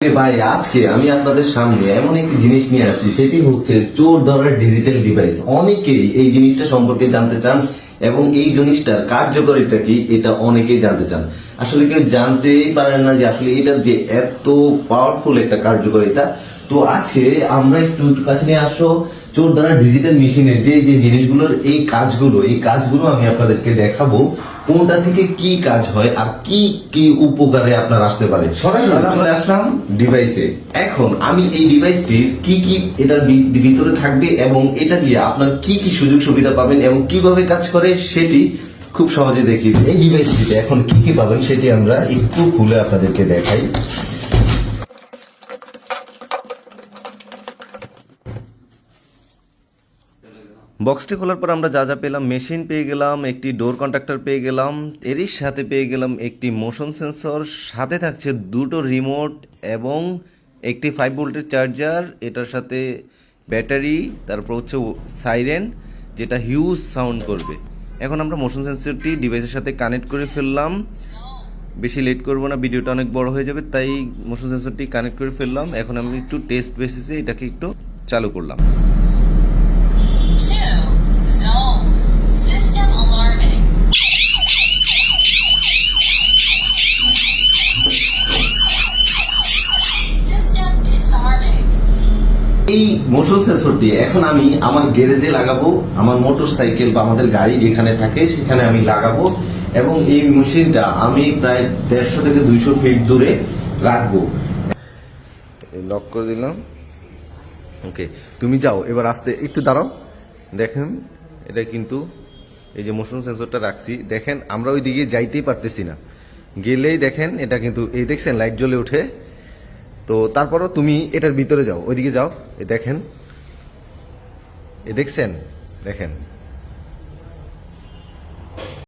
ভাই, আজকে আমি আপনাদের সামনে এমন একটি জিনিস নিয়ে আসছি, সেটি হচ্ছে চোর ধরার ডিজিটাল ডিভাইস অনেকেই এই জিনিসটা সম্পর্কে জানতে চান এবং এই জিনিসটার কার্যকারিতা কি, এটা অনেকেই জানতে চান। আসলে কেউ জানতেই পারেন না যে আসলে এটার যে এত পাওয়ারফুল একটা কার্যকারিতা। তো আছে আমরা একটু কাছে নিয়ে আসো। চোর ধরার ডিজিটাল মেশিনের যে যে জিনিসগুলোর এই কাজগুলো এই কাজগুলো আমি আপনাদেরকে দেখাবো কোনটা থেকে কি কাজ হয় আর কি কি উপকারে আপনার আসতে পারে। সরাসরি চলে আসলাম ডিভাইসে এখন আমি এই ডিভাইসটির কি কি এটার ভিতরে থাকবে এবং এটা দিয়ে আপনার কি কি সুযোগ সুবিধা পাবেন এবং কীভাবে কাজ করে সেটি খুব সহজে দেখি এই ডিভাইসটিতে এখন কি কি পাবেন সেটি আমরা একটু খুলে আপনাদেরকে দেখাই। বক্সটি খোলার পর আমরা যা যা পেলাম, মেশিন পেয়ে গেলাম, একটি ডোর কন্ট্রাক্টর পেয়ে গেলাম, এরই সাথে পেয়ে গেলাম একটি মোশন সেন্সর, সাথে থাকছে দুটো রিমোট এবং একটি ফাইভ ভোল্টের চার্জার, এটার সাথে ব্যাটারি, তারপর হচ্ছে সাইরেন যেটা হিউজ সাউন্ড করবে। এখন আমরা মোশন সেন্সরটি ডিভাইসের সাথে কানেক্ট করে ফেললাম। বেশি লেট করব না ভিডিওটা অনেক বড় হয়ে যাবে, তাই মোশন সেন্সরটি কানেক্ট করে ফেললাম। এখন আমি একটু টেস্ট বেসিসে এটাকে একটু চালু করলাম। এই মোশন সেন্সরটি এখন আমি আমার গ্যারেজে লাগাবো, আমার মোটর সাইকেল বা আমাদের গাড়ি যেখানে থাকে সেখানে আমি লাগাবো এবং এই মেশিনটা আমি প্রায় দেড়শো থেকে দুইশো ফিট দূরে রাখব। লক করে দিলাম। ওকে তুমি যাও, এবার আসতে একটু দাঁড়াও। দেখেন, এটা কিন্তু এই যে মোশন সেন্সরটা রাখছি, দেখেন আমরা ওই দিকে যাইতেই পারতেছি না। গেলেই দেখেন, এটা কিন্তু, এই দেখছেন লাইট জ্বলে ওঠে। তো তারপরও তুমি এটার ভিতরে যাও ওইদিকে যাও এ দেখেন এ দেখছেন দেখেন।